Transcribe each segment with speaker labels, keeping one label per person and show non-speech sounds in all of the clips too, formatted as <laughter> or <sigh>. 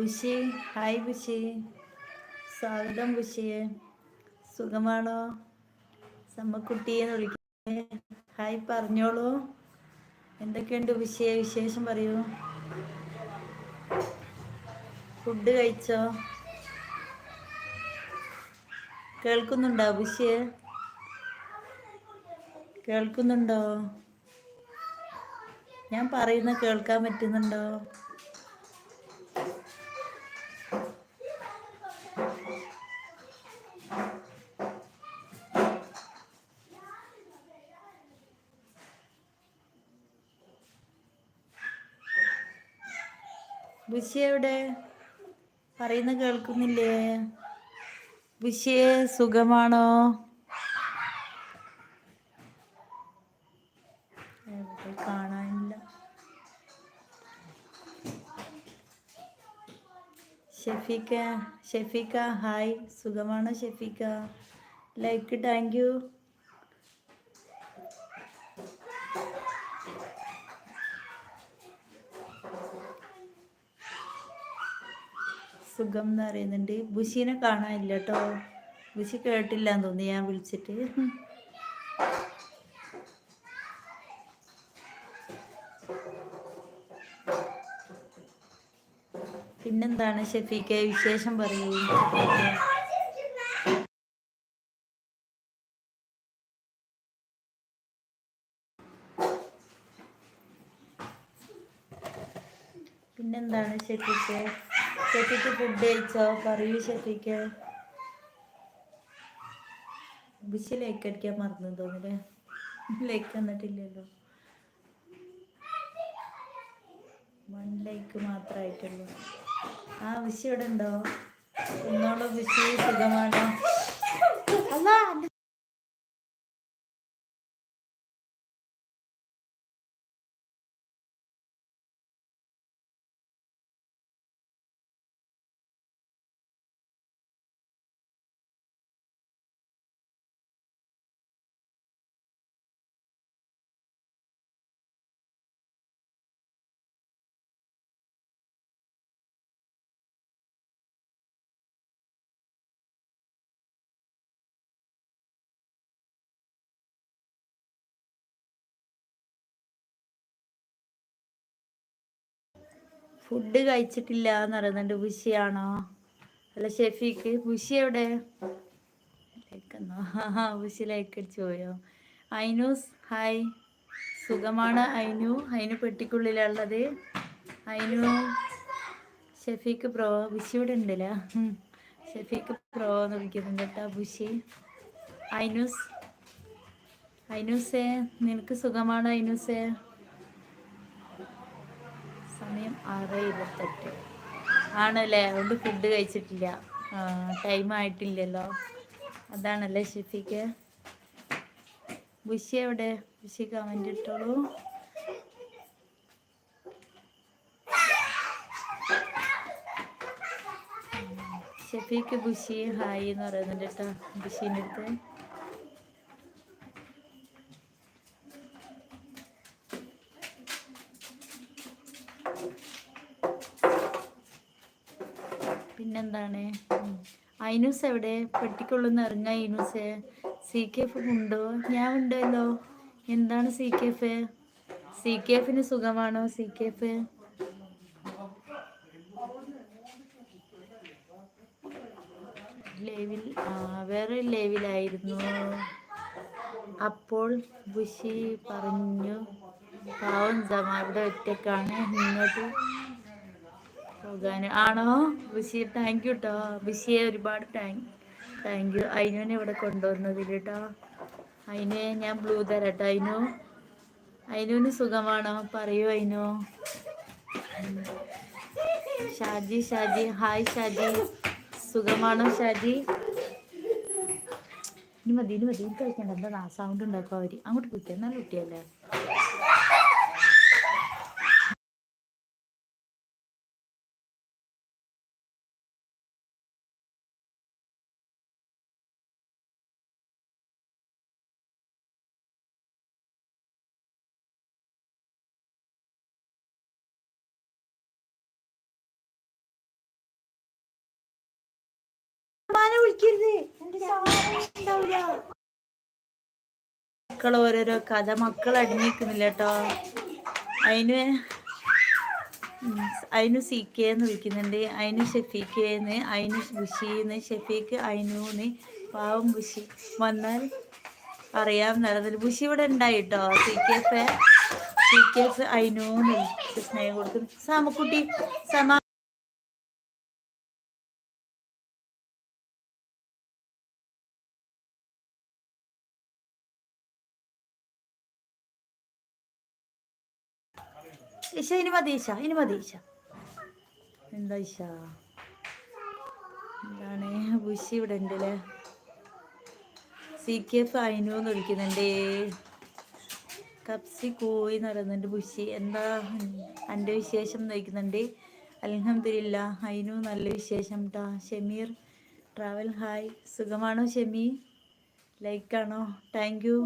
Speaker 1: Bushy. Hi Bushi. സ്വാഗതം ബുഷി സുഖമാണോ? സമ്മക്കുട്ടിയെന്ന് വിളിക്കേ ഹായ് പറഞ്ഞോളൂ. എന്തൊക്കെയുണ്ട് ബുഷിയെ? വിശേഷം പറയൂ. ഫുഡ് കഴിച്ചോ? കേൾക്കുന്നുണ്ടോ ബുഷിയെ? കേൾക്കുന്നുണ്ടോ? ഞാൻ പറയുന്ന കേൾക്കാൻ പറ്റുന്നുണ്ടോ? ബുഷി എവിടെ? പറയുന്ന കേൾക്കുന്നില്ലേ? ബുഷിയെ സുഖമാണോ? ഷെഫീക്ക. ഷെഫീക്ക ഹായ്. സുഖമാണ് ഷെഫീക്ക? Like thank U. സുഖം എന്ന് പറയുന്നുണ്ട്. ബുഷീനെ കാണാനില്ല കേട്ടോ. ബുഷി കേട്ടില്ല എന്ന് തോന്നി ഞാൻ വിളിച്ചിട്ട്. പിന്നെന്താണ് ഷെഫീക്കെ വിശേഷം പറയൂ. പിന്നെന്താണ് ഷെഫീക്കെ ഷെഫിക്ക് ഫുഡ് കഴിച്ചോ? പറയൂ ഷെഫിക്ക് ബിഷി ലൈക്ക് അടിക്കാൻ മറന്നു തോന്നില്ലേ ലൈക്ക് വന്നിട്ടില്ലല്ലോ. വൺ ലൈക്ക് മാത്രമായിട്ടുള്ളൂ. ആ ബിഷി ഇവിടെ ഉണ്ടോ? എന്നോളോ ബിഷി സുഖമാണോ? ഫുഡ് കഴിച്ചിട്ടില്ല എന്ന് പറയുന്നുണ്ട് ബുഷിയാണോ അല്ല ഷെഫീക്ക്. ബുഷി എവിടെ? ബുഷി ലൈക്ക് പോയോ? ഐനൂസ് ഹായ്. സുഖമാണ് ഐനു. ഐനു പെട്ടിക്കുള്ളിലുള്ളത് ഐനു ഷെഫീക്ക് പ്രോ ബുഷി ഇവിടെ ഉണ്ടല്ല? ഷെഫീക്ക് പ്രോ എന്ന് വിളിക്കുന്നുണ്ട് കേട്ടോ ബുഷി ഐനൂസ് ഐനൂസേ നിനക്ക് സുഖമാണ് ഐനൂസേ സമയം ആറ് ഇരുപത്തെട്ട്. ആണല്ലേ? അതുകൊണ്ട് ഫുഡ് കഴിച്ചിട്ടില്ല. ടൈം ആയിട്ടില്ലല്ലോ. അതാണല്ലേ ഷിഫിക്ക്? ബുഷി എവിടെ? ബുഷി കമന്റ് ഇട്ടോളൂ. ഷെഫീക്ക് ബുഷി ഹായ് എന്ന് പറയുന്നുണ്ട് കേട്ടോ ബുഷീന്റെ അടുത്ത് ഉം. ഐനൂസ് എവിടെ? പെട്ടിക്കുള്ളിന്ന് ഇറങ്ങ ഐനൂസ്. സി കെ എഫ് ഉണ്ടോ? ഞാൻ ഉണ്ടല്ലോ. എന്താണ് C K F? C K എഫിന് സുഖമാണോ സി കെ എഫ്? ലേവിൽ വേറെ ലേവിലായിരുന്നു. അപ്പോൾ ബുഷി പറഞ്ഞു പാവം ജമ ഇവിടെ ഒറ്റക്കാണ് ഇങ്ങോട്ട് പോകാൻ ആണോ? ബിഷി താങ്ക് യു കേട്ടോ ബിഷിയെ ഒരുപാട് താങ്ക് താങ്ക് യു അതിനെ ഇവിടെ കൊണ്ടുവന്നതിൽ കേട്ടോ അതിന് ഞാൻ ബ്ലൂ തരട്ടോ. അതിനു അയിനുവിന് സുഖമാണോ? പറയൂ അതിനു ഷാജി ഷാജി. ഹായ് ഷാജി. സുഖമാണോ ഷാജി? ഇനി മതി ഇനി മതി. കഴിക്കണ്ട. എന്താ സൗണ്ട് ഉണ്ടാക്കും അവർ. അങ്ങോട്ട് കുട്ടിയാ നല്ല കുട്ടിയല്ലേ? മക്കൾ ഓരോരോ കഥ. മക്കൾ അടിഞ്ഞിരിക്കുന്നില്ല കേട്ടോ അതിന് അതിന് സി കെ എന്ന് വിളിക്കുന്നുണ്ട്. അതിന് ഷെഫീക്കേന്ന് അതിന് ബുഷിന്ന് ഷെഫീക്ക് അതിനൂന്ന് പാവം ബുഷി. വന്നാൽ അറിയാം നടന്നത് ബുഷി ഇവിടെ ഉണ്ടായിട്ടോ? C K F C K F അതിനൂന്ന് സ്നേഹം കൊടുക്കുന്നു. സാമക്കുട്ടി സമ ഇനി മതി ഇഷ ഇനി മതി ഇഷ എന്താ ഇഷ എന്താണ്? ബുഷി ഇവിടെ ഉണ്ടല്ലേ സി കെ അയിനു എന്ന് വിളിക്കുന്നുണ്ട്. കപ്സി കോയി എന്ന് പറയുന്നുണ്ട് ബുഷി. എന്താ എന്റെ വിശേഷം നയിക്കുന്നുണ്ട് അലഹമില്ല അയിനു നല്ല വിശേഷം ട്ടാ. ഷമീർ ട്രാവൽ ഹായ് സുഖമാണോ ഷെമി? ലൈക്കാണോ താങ്ക് യു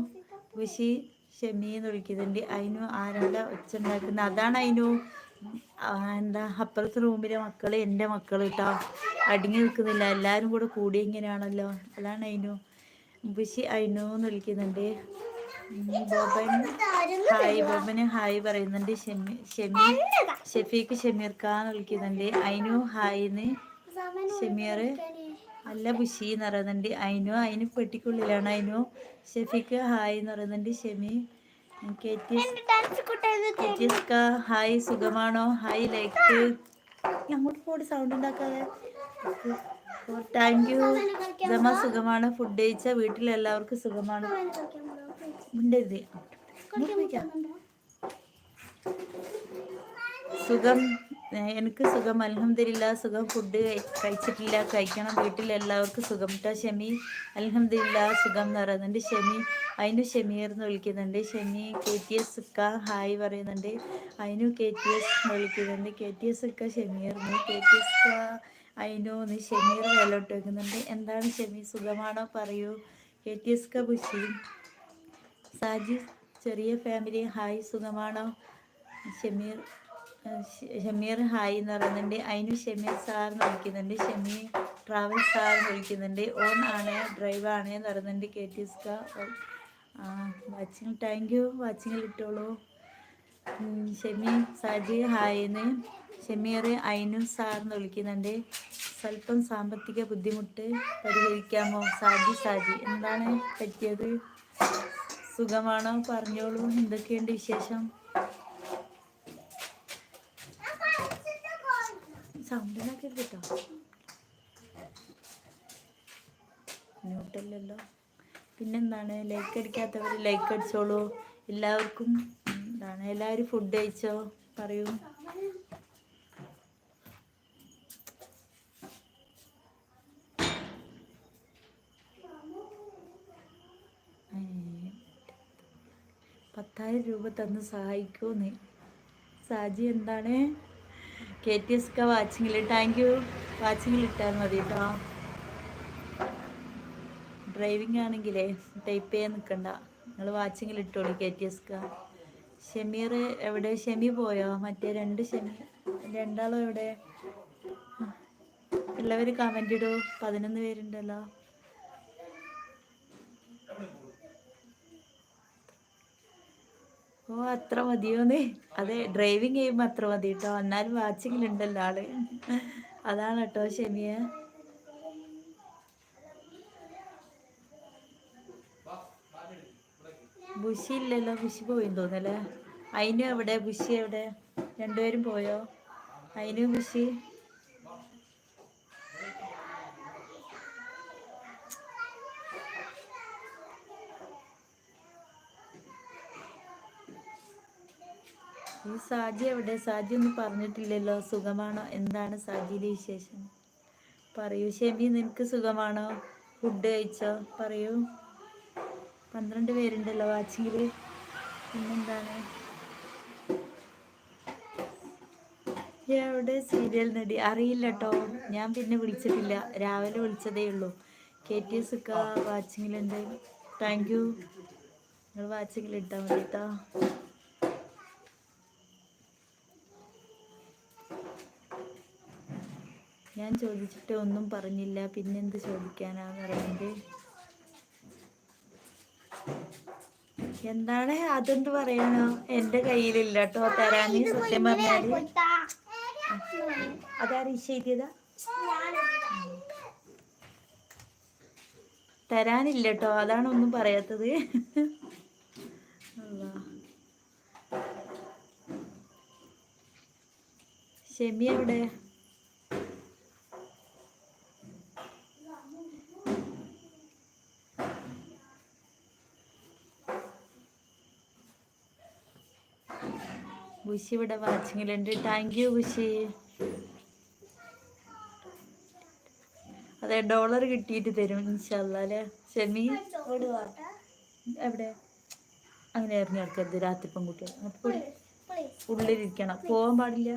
Speaker 1: ബുഷി. ഷെമി എന്ന് വിളിക്കുന്നുണ്ട് അതിനു ആരാണ്ട ഒച്ച ഉണ്ടാക്കുന്നത് അതാണ് അതിനു എന്താ അപ്പുറത്തെ റൂമിലെ മക്കൾ എന്റെ മക്കൾ കേട്ടോ അടങ്ങി നിൽക്കുന്നില്ല. എല്ലാവരും കൂടെ കൂടി ഇങ്ങനെയാണല്ലോ. അതാണ് അതിനു ബുഷി അതിനുന്ന് വിളിക്കുന്നുണ്ട്. ബോബൻ ഹായ് ബോബന് ഹായ് പറയുന്നുണ്ട്. ഷെമി ഷെമി ഷെഫീക്ക് ഷെമീർക്കാന്ന് വിളിക്കുന്നുണ്ട്. അതിനു ഹായിന്ന്. ഷെമീർ അല്ല ബുഷി എന്ന് പറയുന്നുണ്ട്. അയിനു അതിന് പെട്ടിക്കുള്ളിലാണ് അയിനു. ഷെഫിക്ക് ഹായ് എന്ന് പറയുന്നുണ്ട്. ഷെമി ഹായ് സുഖമാണോ? Hi like. അങ്ങോട്ട് പോടി സൗണ്ട് ഉണ്ടാക്കാതെ. താങ്ക് യു ജമ സുഖമാണ്. ഫുഡ് കഴിച്ച വീട്ടിൽ എല്ലാവർക്കും സുഖമാണ്. മിണ്ടരുത് സുഖം. എനിക്ക് സുഖം. അലഹമില്ല സുഖം. ഫുഡ് കഴിച്ചിട്ടില്ല. കഴിക്കണം. വീട്ടിൽ എല്ലാവർക്കും സുഖം കേട്ടോ ഷെമി. അലഹമില്ല സുഖം എന്ന് പറയുന്നുണ്ട്. ഷെമി അതിനു ഷെമീർ എന്ന് വിളിക്കുന്നുണ്ട്. ഷെമി കെ ടി എസ് സുക്ക ഹായ് പറയുന്നുണ്ട്. അതിനു കെ ടി എസ് എന്ന് വിളിക്കുന്നുണ്ട്. കെ ടി എസ് ഇക്ക ഷെമീർന്ന് കെ ടി എസ് അതിനു ഒന്ന് ഷെമീർ വേലോട്ട് വെക്കുന്നുണ്ട്. എന്താണ് ഷെമി? സുഖമാണോ? പറയൂ. കെ ടി എസ് ഇക്ക ബുഷി. സാജി ചെറിയ ഫാമിലി ഹായ്. സുഖമാണോ? ഷെമീർ ഷമീർ ഹായ് എന്ന് പറയുന്നുണ്ട്. അതിന് ഷമീർ സാർ എന്ന് വിളിക്കുന്നുണ്ട്. ഷമീർ ട്രാവൽ സാർ എന്ന് വിളിക്കുന്നുണ്ട്. ഓൺ ആണ് ഡ്രൈവ് ആണ് എന്ന് പറയുന്നുണ്ട് കെ ടി എസ്ക വാച്ചിങ് താങ്ക് യു വാച്ചിങ്ങിൽ ഇട്ടോളൂ. ഷമീർ സാജി ഹായ് എന്ന്. ഷമീർ അയിനു സാർ എന്ന് വിളിക്കുന്നുണ്ട്. സ്വല്പം സാമ്പത്തിക ബുദ്ധിമുട്ട് പരിഹരിക്കാമോ? സാജി സാജി എന്താണ് പറ്റിയത്? സുഖമാണോ? പറഞ്ഞോളൂ. എന്തൊക്കെയുണ്ട് വിശേഷം? സൗണ്ടിനൊക്കെ കേട്ടോ ന്യൂട്ടല്ലല്ലോ പിന്നെന്താണ്? ലൈക്ക് അടിക്കാത്തവർ ലൈക്ക് അടിച്ചോളൂ. എല്ലാവർക്കും എന്താണ്? എല്ലാവരും ഫുഡ് കഴിച്ചോ? പറയൂ. പത്തായിരം രൂപ തന്ന് സഹായിക്കൂന്ന് സാജി എന്താണ്? കെ ടി എസ് ഒക്കെ വാച്ചിങ്ങിൽ താങ്ക് യു വാച്ചിങ്ങിൽ ഇട്ടാൽ മതി കേട്ടോ ഡ്രൈവിംഗ് ആണെങ്കിലേ ടൈപ്പ് ചെയ്യാൻ നിൽക്കണ്ട നിങ്ങൾ വാച്ചിങ്ങിൽ ഇട്ടോളൂ കെ ടി എസ് ക ഷമീർ എവിടെ? ഷെമി പോയോ? മറ്റേ രണ്ട് ഷെമി രണ്ടാളും എവിടെ? ഉള്ളവർ കമന്റ് ഇടൂ. പതിനൊന്ന് പേരുണ്ടല്ലോ. ഓ അത്ര മതിയോന്ന്. അതെ ഡ്രൈവിങ് ചെയ്യുമ്പോൾ അത്ര മതി കേട്ടോ എന്നാലും വാച്ചിങ്ങിലുണ്ടല്ലോ ആൾ. അതാണ് കേട്ടോ ഷെമിയ. ബുഷി ഇല്ലല്ലോ ബുഷി പോയി തോന്നല്ലേ അതിനും എവിടെ? ബുഷി എവിടെ? രണ്ടുപേരും പോയോ? അതിനും ബുഷി? ഈ സാജി എവിടെ? സാജി ഒന്നും പറഞ്ഞിട്ടില്ലല്ലോ. സുഖമാണോ? എന്താണ് സാജിയുടെ വിശേഷം? പറയൂ ഷെമി നിനക്ക് സുഖമാണോ? ഫുഡ് കഴിച്ചോ? പറയൂ. പന്ത്രണ്ട് പേരുണ്ടല്ലോ വാച്ചിങ്ങിൽ പിന്നെന്താണ്? എവിടെ സീരിയൽ നടി. അറിയില്ല കേട്ടോ ഞാൻ പിന്നെ വിളിച്ചിട്ടില്ല. രാവിലെ വിളിച്ചതേ ഉള്ളൂ. കെ ടി എസ് ഒക്കെ വാച്ചിങ്ങിലുണ്ട്. Thank U. നിങ്ങൾ വാച്ചിങ്ങിൽ ഇട്ടാൽ മതി കേട്ടോ ഞാൻ ചോദിച്ചിട്ട് ഒന്നും പറഞ്ഞില്ല. പിന്നെന്ത് ചോദിക്കാനാന്ന് പറയുന്നത് എന്താണ്? അതെന്ത് പറയണോ? എന്റെ കയ്യിലില്ല കേട്ടോ തരാന് സത്യം പറഞ്ഞാൽ. അതാരും ചെയ്തതാ. തരാനില്ല കേട്ടോ അതാണ് ഒന്നും പറയാത്തത്. ഷെമി എവിടെ? ബുഷി ഇവിടെ വാച്ചിങ്ങിലുണ്ട്. Thank you Bushi. അതെ ഡോളർ കിട്ടിയിട്ട് തരും ഇൻഷല്ല അല്ലേ? ഷെമി? എവിടെ? അങ്ങനെ ഇറങ്ങി നടക്കരുത് രാത്രി പെൺകുട്ടികൾ. ഉള്ളിലിരിക്കണം. പോവാൻ പാടില്ല.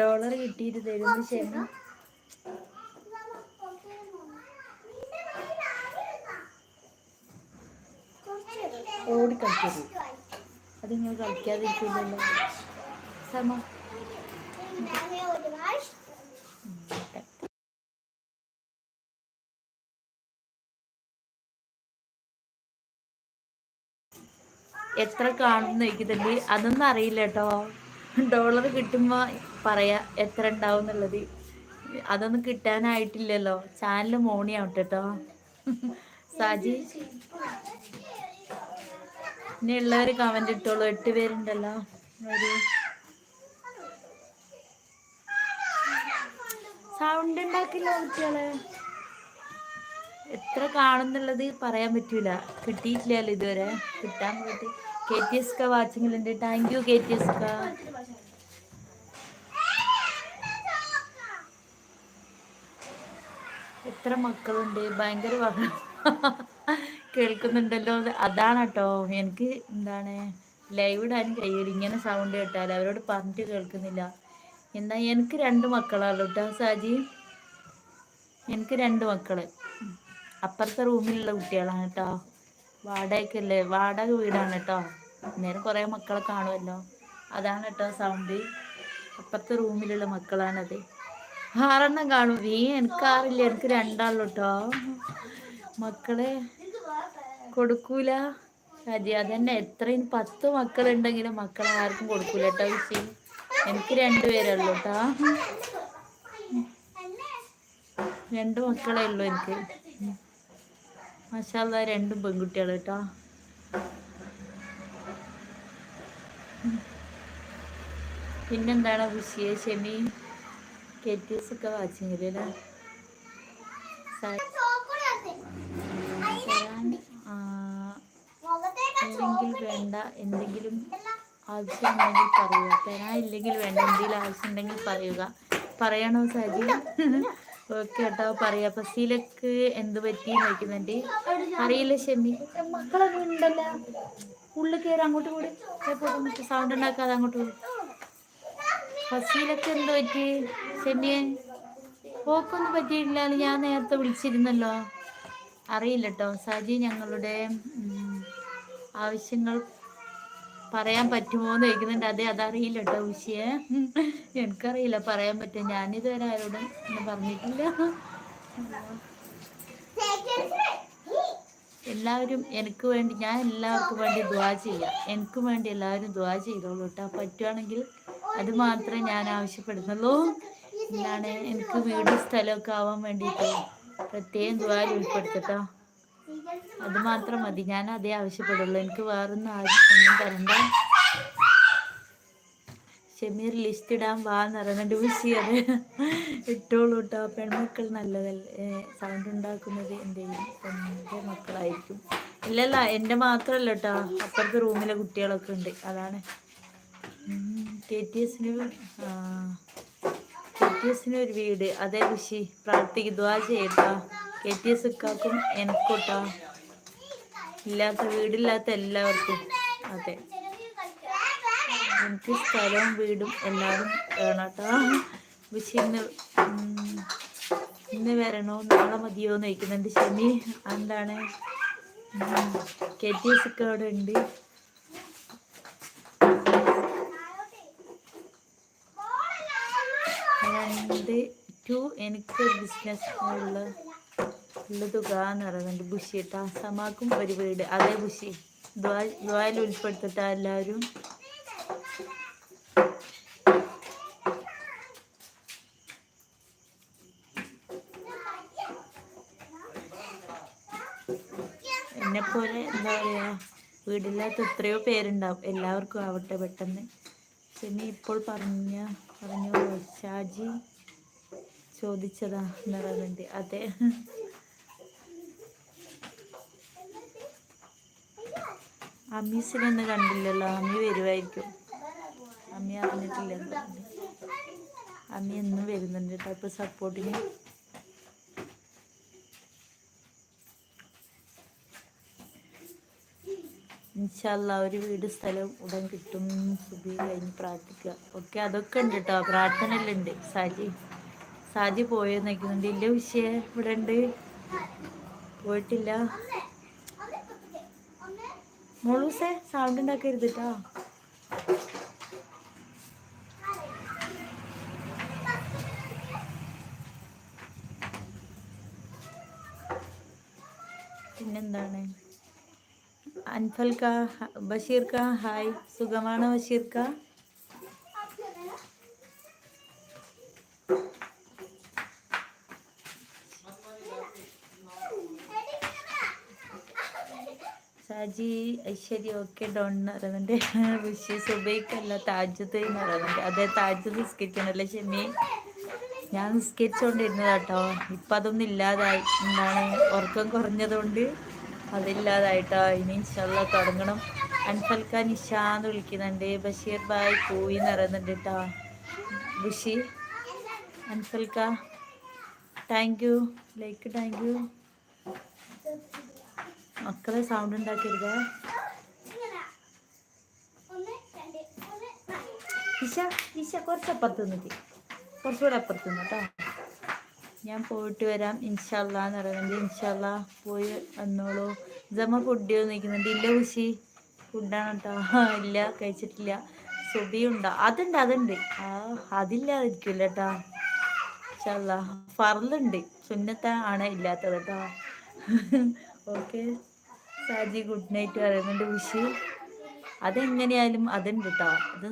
Speaker 1: ഡോളർ കിട്ടിയിട്ട് തരും ഷെമി. ഓടി കളിക്കരുത്. അത് നിങ്ങൾ കളിക്കാതിരിക്കില്ലല്ലോ സമ. എത്ര കാണുന്ന നോക്കിയിട്ടുണ്ട്. അതൊന്നും അറിയില്ല കേട്ടോ. ഡോളർ കിട്ടുമ്പോൾ പറയാ എത്ര ഉണ്ടാവും എന്നുള്ളത്. അതൊന്നും കിട്ടാനായിട്ടില്ലല്ലോ. ചാനൽ മോണിയാവട്ടെ കേട്ടോ. സാജി. ഇനി ഉള്ളവർ കമന്റ് ഇട്ടോളൂ. എട്ട് പേരുണ്ടല്ലോ. ഒരു സൗണ്ട് ഉണ്ടാക്കില്ല കുട്ടികളെ. എത്ര കാണുന്നുള്ളത് പറയാൻ പറ്റൂല. കിട്ടിയിട്ടില്ലല്ലോ ഇതുവരെ. കിട്ടാൻ പോയിട്ട് കെ ടി എസ് ക വാച്ചിങ്ങിലുണ്ട് thank you K T S ക എത്ര മക്കളുണ്ട്? ഭയങ്കര ബഹളം <laughs> കേൾക്കുന്നുണ്ടല്ലോ. അതാണ് കേട്ടോ എനിക്ക് എന്താണ് ലൈവ് ഇടാൻ കഴിയില്ല. ഇങ്ങനെ സൗണ്ട് കേട്ടാൽ അവരോട് പറഞ്ഞിട്ട് കേൾക്കുന്നില്ല. എന്താ എനിക്ക് രണ്ട് മക്കളാണല്ലോ കേട്ടോ സാജി. എനിക്ക് രണ്ട് മക്കൾ. അപ്പുറത്തെ റൂമിലുള്ള കുട്ടികളാണ് കേട്ടോ. വാടകയ്ക്കല്ലേ വാടക വീടാണ് കേട്ടോ. അന്നേരം കുറേ മക്കളെ കാണുമല്ലോ. അതാണ് കേട്ടോ സൗണ്ട് അപ്പുറത്തെ റൂമിലുള്ള മക്കളാണത്. ആറെണ്ണം കാണും. നീ എനിക്കാറില്ല എനിക്ക് രണ്ടാളും കേട്ടോ. മക്കളെ കൊടുക്കൂല. അതെ അതന്നെ. എത്രയും പത്ത് മക്കളുണ്ടെങ്കിലും മക്കളെ ആർക്കും കൊടുക്കൂല കേട്ടോ വിഷയം എനിക്ക് രണ്ടുപേരുള്ളൂ കേട്ടോ രണ്ട് മക്കളേ ഉള്ളൂ എനിക്ക്. മഷാല്ല രണ്ടും പെൺകുട്ടികൾ കേട്ടോ പിന്നെന്താണ് വിഷയ ഷെമി കെറ്റീസ് ടി എസ് ഒക്കെ വാച്ചിങ്ങില്ല ഇല്ലെങ്കിൽ വേണ്ട എന്തെങ്കിലും ആവശ്യമുണ്ടെങ്കിൽ പറയുക. തരാനില്ലെങ്കിൽ വേണ്ട എന്തെങ്കിലും ആവശ്യമുണ്ടെങ്കിൽ പറയുക. പറയണോ സാജി? ഓക്കെ കേട്ടോ പറയാ. ഫസീലക്ക് എന്ത് പറ്റി നോക്കുന്നുണ്ട് അറിയില്ല ഷെമി മക്കളൊന്നും ഉണ്ടല്ലോ ഉള്ളിൽ കയറി അങ്ങോട്ട് കൂടി സൗണ്ട് ഉണ്ടാക്കാതെ അങ്ങോട്ട് കൂടി ഫസീലക്ക് എന്ത് പറ്റി? ഷെമിയെ പോക്കൊന്നും പറ്റിയിട്ടില്ല ഞാൻ നേരത്തെ വിളിച്ചിരുന്നല്ലോ. അറിയില്ല കേട്ടോ സജി ഞങ്ങളുടെ ആവശ്യങ്ങൾ പറയാൻ പറ്റുമോ എന്ന് ചോദിക്കുന്നുണ്ട്. അതെ അതറിയില്ല കേട്ടോ ഉഷിയെ. എനിക്കറിയില്ല പറയാൻ പറ്റും ഞാനിതുവരെ ആരോടും പറഞ്ഞിട്ടില്ല. എല്ലാവരും എനിക്ക് വേണ്ടി ഞാൻ എല്ലാവർക്കും വേണ്ടി ദ്വാ ചെയ്യാം. എനിക്ക് വേണ്ടി എല്ലാവരും ദ്വാ ചെയ്തോളൂ കേട്ടോ. പറ്റുവാണെങ്കിൽ അത് മാത്രമേ ഞാൻ ആവശ്യപ്പെടുന്നുള്ളൂ. എന്താണ്? എനിക്ക് വീട് സ്ഥലമൊക്കെ ആവാൻ വേണ്ടിയിട്ട് പ്രത്യേകം ദ്വായിൽ ഉൾപ്പെടുത്തട്ടോ അത് മാത്രം മതി. ഞാൻ അതേ ആവശ്യപ്പെടുള്ളൂ. എനിക്ക് വേറൊന്നും ഒന്നും തരണ്ട. ഷമീർ ലിസ്റ്റ് ഇടാൻ വാ പറയുന്നുണ്ട് വിഷി അത് ഇട്ടോളൂ കേട്ടോ പെൺമക്കൾ നല്ലതല്ലേ? സൗണ്ട് ഉണ്ടാക്കുന്നത് എന്തെങ്കിലും എന്റെ മക്കളായിരിക്കും ഇല്ലല്ല എന്റെ മാത്രമല്ല കേട്ടോ അപ്പുറത്തെ റൂമിലെ കുട്ടികളൊക്കെ ഉണ്ട്. അതാണ്. കെ ടി എസിന് കെ ടി എസിന് ഒരു വീട്. അതേ ഋഷി. പ്രാർത്ഥിക്കുക ദ്വാ ചെയ്യട്ടോ കെ ടി എസ് ഇല്ലാത്ത വീടില്ലാത്ത എല്ലാവർക്കും. അതെ. എനിക്ക് സ്ഥലവും വീടും എല്ലാവരും വേണം കേട്ടോ പക്ഷെ ഇന്ന് ഇന്ന് വരണോ? നാളെ മതിയോ എന്ന് ശനി. എന്താണ് കെ അവിടെ ഉണ്ട്. രണ്ട് ടു എനിക്ക് ബിസിനസ് ഉള്ള തുക എന്ന് പറയുന്നുണ്ട്. ബുഷി ഇട്ട സമാക്കും ഒരു വീട്. അതേ ബുഷി. ദ്വായിൽ ഉൾപ്പെടുത്തിട്ട എല്ലാവരും. എന്നെ പോലെ എന്താ പറയാ വീടില്ലാത്ത എത്രയോ പേരുണ്ടാവും. എല്ലാവർക്കും ആവട്ടെ പെട്ടെന്ന്. പിന്നെ ഇപ്പോൾ പറഞ്ഞ പറഞ്ഞു ഷാജി ചോദിച്ചതാ എന്ന് പറയുന്നുണ്ട്. അതെ. അമ്മീസിനൊന്നും കണ്ടില്ലല്ലോ. അമ്മി വരുമായിരിക്കും അമ്മി അറിഞ്ഞിട്ടില്ല അമ്മി. എന്നും വരുന്നുണ്ട് കേട്ടോ. ഇപ്പൊ സപ്പോർട്ടിന് ഇൻഷല്ല ഒരു വീട് സ്ഥലം ഉടൻ കിട്ടും. സുബി കഴിഞ്ഞ് പ്രാർത്ഥിക്കുക. ഓക്കെ അതൊക്കെ ഉണ്ട് കേട്ടോ. പ്രാർത്ഥനയെല്ലാം ഉണ്ട്. സാജി സാജി പോയോ നിൽക്കുന്നുണ്ട് ഇല്ല വിഷയ ഇവിടെ ഉണ്ട്. പോയിട്ടില്ല. മോളൂസേ സൗണ്ട് ഉണ്ടാക്കരുത് കേട്ടോ പിന്നെന്താണ് അൻഫൽ കാ ബഷീർ കാ ഹായ്. സുഖമാണോ ബഷീർ കാ ഷാജി ഐശ്വര്യ ഒക്കെ ഡോൺ എന്ന് പറയുന്നുണ്ട്. വിഷ് സുബൈക്കല്ല താജുദ് എന്ന് പറയുന്നുണ്ട്. അതെ താജുദ് നിസ്കരിക്കണല്ലേ ഷെമി ഞാൻ നിസ്കരിച്ചുകൊണ്ടിരുന്നത് കേട്ടോ ഇപ്പം അതൊന്നും ഇല്ലാതായി. എന്താണ്? ഉറക്കം കുറഞ്ഞതുകൊണ്ട് അതില്ലാതായിട്ടോ. ഇനി ഇൻഷല്ല തുടങ്ങണം. അൻഫൽക്ക നിഷാന്ന് വിളിക്കുന്നുണ്ട്. ബഷീർ ബായ് പോയി എന്ന് പറയുന്നുണ്ട് കേട്ടോ Bushi അൻഫൽക്ക thank you like thank you മക്കളെ സൗണ്ട് ഉണ്ടാക്കരുത്. ഇഷ ഇഷ കുറച്ച് അപ്പുറത്ത് നിന്നിട്ട് കുറച്ചുകൂടെ അപ്പുറത്ത് നിന്ന് കേട്ടോ. ഞാൻ പോയിട്ട് വരാം. ഇൻഷാല്ല എന്ന് പറയുന്നുണ്ട്. ഇൻഷാല്ല പോയി വന്നോളൂ. ജമ ഫുഡ് നിൽക്കുന്നുണ്ട് ഇല്ല കുശി ഫുഡാണ് കേട്ടോ ഇല്ല കഴിച്ചിട്ടില്ല. സുബി ഉണ്ടോ? അതുണ്ട് അതുണ്ട്. ആ അതില്ലാതിരിക്കില്ല കേട്ടോ ഇൻഷാല്ല ഫറലുണ്ട്. സുന്നത്ത ആണ് ഇല്ലാത്തത് കേട്ടോ ഓക്കെ <laughs> സാജി ഗുഡ് നൈറ്റ് പറയുന്നുണ്ട് വിഷു. അതെങ്ങനെയായാലും അതുണ്ട് കേട്ടോ അത്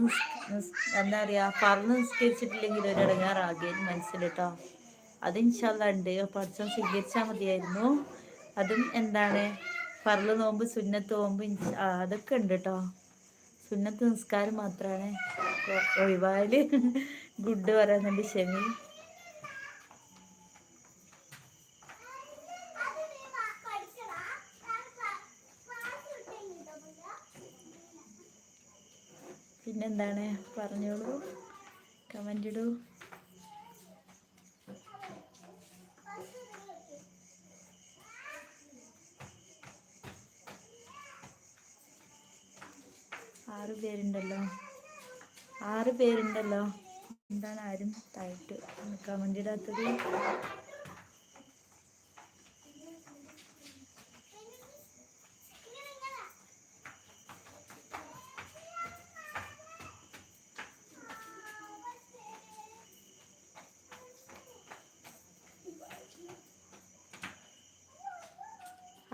Speaker 1: എന്താ പറയുക പറഞ്ഞ് നിസ്കരിച്ചിട്ടില്ലെങ്കിൽ ഒരു മനസ്സിൽ കേട്ടോ അത് ഇൻഷാല്ലുണ്ട് പഠിച്ചം സ്വീകരിച്ചാൽ മതിയായിരുന്നു. അതും എന്താണ് പറൽ നോമ്പ് സുന്നത്ത് നോമ്പ് അതൊക്കെ ഉണ്ട് കേട്ടോ സുന്നത്ത് നിസ്കാരം മാത്രമാണ് ഒഴിവായാൽ. <laughs> ഗുഡ് പറയുന്നുണ്ട് ഷെമി. പിന്നെന്താണ്? പറഞ്ഞോളൂ. കമന്റ് ഇടൂ. ആറ് പേരുണ്ടല്ലോ. ആറ് പേരുണ്ടല്ലോ. എന്താണ് ആരും തായിട്ട് കമന്റ് ഇടാത്തത്?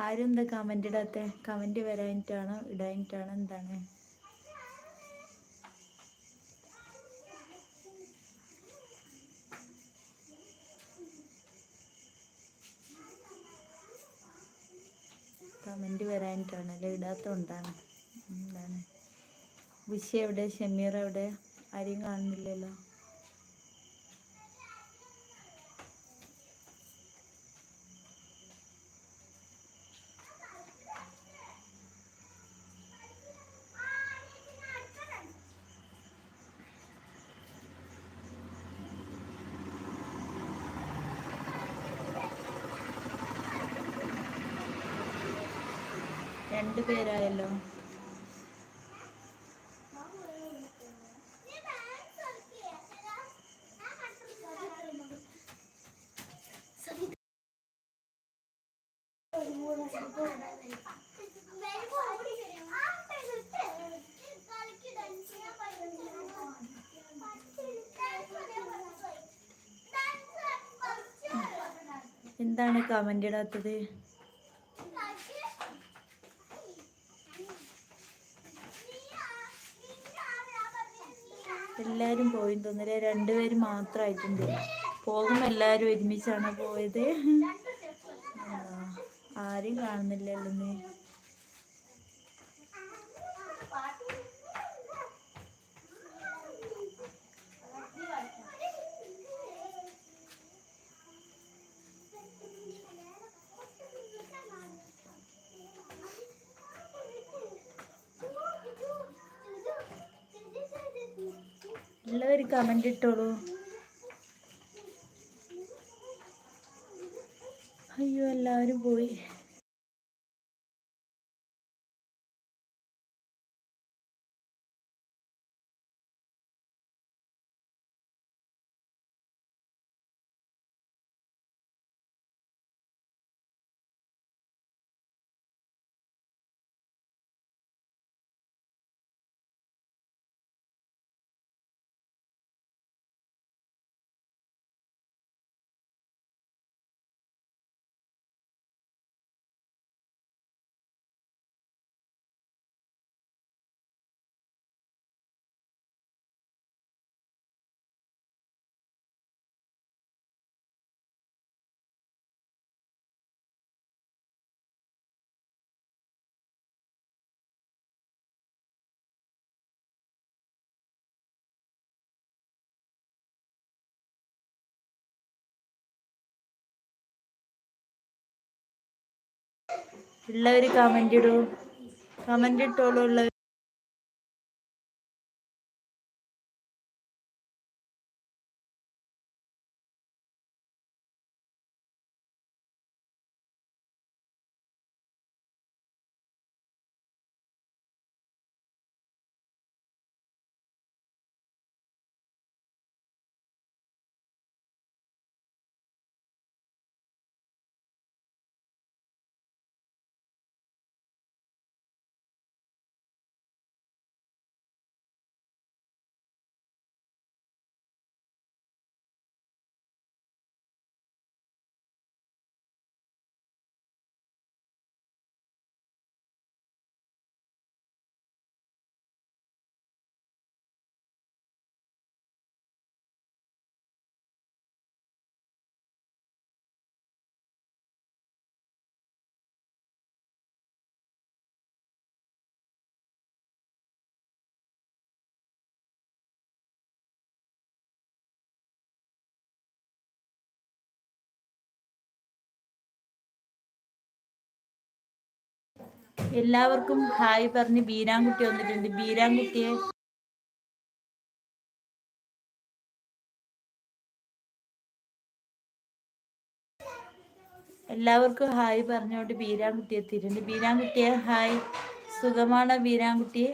Speaker 1: ആരും എന്താ കമന്റ് ഇടാത്ത? കമന്റ് വരാനിട്ടാണോ? ഇടാനിട്ടാണോ? എന്താണ്? കമന്റ് വരാനിട്ടാണ്? അല്ലെ? ഇടാത്തതുകൊണ്ടാണ് എന്താണ്? വിഷി എവിടെ? ഷമീർ എവിടെ? ആരെയും കാണുന്നില്ലല്ലോ രണ്ടു പേരായല്ലോ. എന്താണ് കമന്റ് ഇടാത്തത്? പോയി രണ്ടുപേര് മാത്രമായിട്ടുണ്ട് പോകുമ്പോൾ എല്ലാവരും ഒരുമിച്ചാണ് പോയത്? ആരും കാണുന്നില്ലല്ലോ എല്ലാവരും കമന്റ് ഇട്ടോളൂ. ഉള്ളവര് കമന്റ് ഇടൂ. കമന്റ് ഇട്ടോളൂ ഉള്ളവർ എല്ലാവർക്കും ഹായ് പറഞ്ഞ് ബീരാൻകുട്ടി വന്നിട്ടുണ്ട്. ബീരാൻകുട്ടിയെ എല്ലാവർക്കും ഹായ് പറഞ്ഞുകൊണ്ട് ബീരാൻകുട്ടി എത്തിയിട്ടുണ്ട്. ബീരാൻകുട്ടിയെ ഹായ്. സുഖമാണ് ബീരാൻകുട്ടിയെ?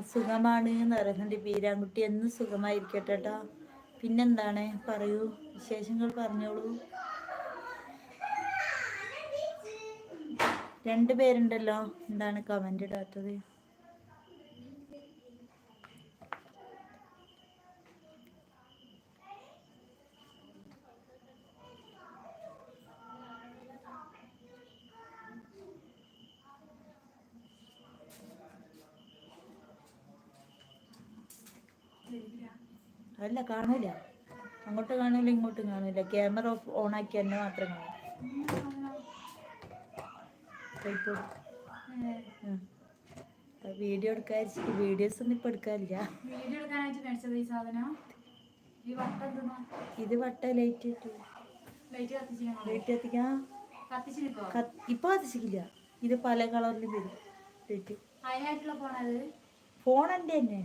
Speaker 1: സുഖമാണ്. എന്ന് പറയുന്നുണ്ട് ബീരാൻകുട്ടി എന്ന് സുഖമായിരിക്കട്ടെ കേട്ടോ പിന്നെന്താണ്? പറയൂ. വിശേഷങ്ങൾ പറഞ്ഞോളൂ. രണ്ടു പേരുണ്ടല്ലോ എന്താണ് കമന്റ് ഇടാത്തത്? അല്ല കാണൂല. അങ്ങോട്ട് കാണൂല ഇങ്ങോട്ടും കാണൂല. ക്യാമറ ഓഫ് ഓൺ ആക്കി തന്നെ മാത്രം കാണും. വീഡിയോ എടുക്കാതിരിച്ചിട്ട് വീഡിയോസ് ഒന്നും ഇപ്പൊ
Speaker 2: എടുക്കാറില്ല.
Speaker 1: ഇത് വട്ട ലൈറ്റ്
Speaker 2: ലൈറ്റ് കത്തിച്ചിരിക്കണോ?
Speaker 1: ലൈറ്റ് കത്തിക്കാൻ
Speaker 2: കത്തിച്ചിരിക്കോ?
Speaker 1: കത്ത്- ഇപ്പൊ കത്തിച്ചില്ല ഇത് പല കളറിൽ വരും. ലൈറ്റ്. ഫോൺ എന്റെ തന്നെ.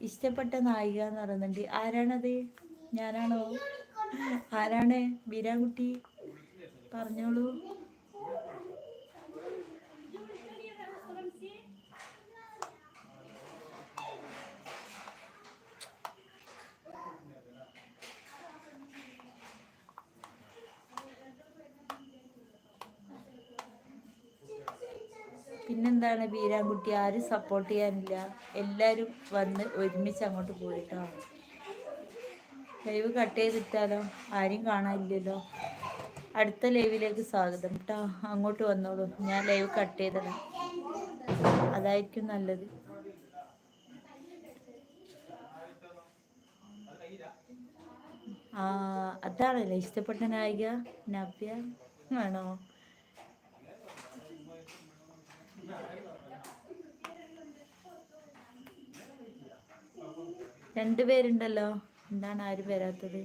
Speaker 1: ഇഷ്ടപ്പെട്ട നായിക എന്ന് പറയുന്നുണ്ട്. ആരാണത്? ഞാനാണോ? ആരാണ്? ബീരാകുട്ടി പറഞ്ഞോളൂ. പിന്നെന്താണ് ബീരാൻകുട്ടി ആരും സപ്പോർട്ട് ചെയ്യാനില്ല. എല്ലാവരും വന്ന് ഒരുമിച്ച് അങ്ങോട്ട് പോയിട്ടോ? ലൈവ് കട്ട് ചെയ്തിട്ടാലോ? ആരും കാണാനില്ലല്ലോ. അടുത്ത ലൈവിലേക്ക് സ്വാഗതം കേട്ടോ അങ്ങോട്ട് വന്നോളൂ. ഞാൻ ലൈവ് കട്ട് ചെയ്തതാണ് അതായിരിക്കും നല്ലത്. ആ അതാണല്ലേ ഇഷ്ടപ്പെട്ട നായിക? നവ്യ? ആണോ? രണ്ടുപേരുണ്ടല്ലോ. എന്താണ് ആരും വരാത്തത്?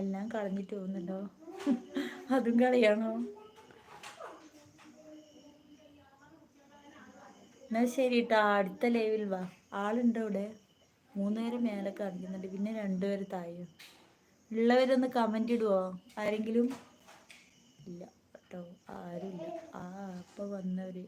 Speaker 1: എല്ലാം കളഞ്ഞിട്ട് പോകുന്നുണ്ടോ? അതും കളിയാണോ? എന്നാ ശരി കേട്ടോ അടുത്ത ലൈവിൽ വാ. ആളുണ്ടോ ഇവിടെ മൂന്നുപേരെ മേലെ കാണിക്കുന്നുണ്ട് പിന്നെ രണ്ടുപേര് താഴെ. ഉള്ളവരൊന്ന് കമന്റ് ഇടുവോ? ആരെങ്കിലും? ഇല്ല. കേട്ടോ. ആരുമില്ല. ആ അപ്പൊ വന്നവര്.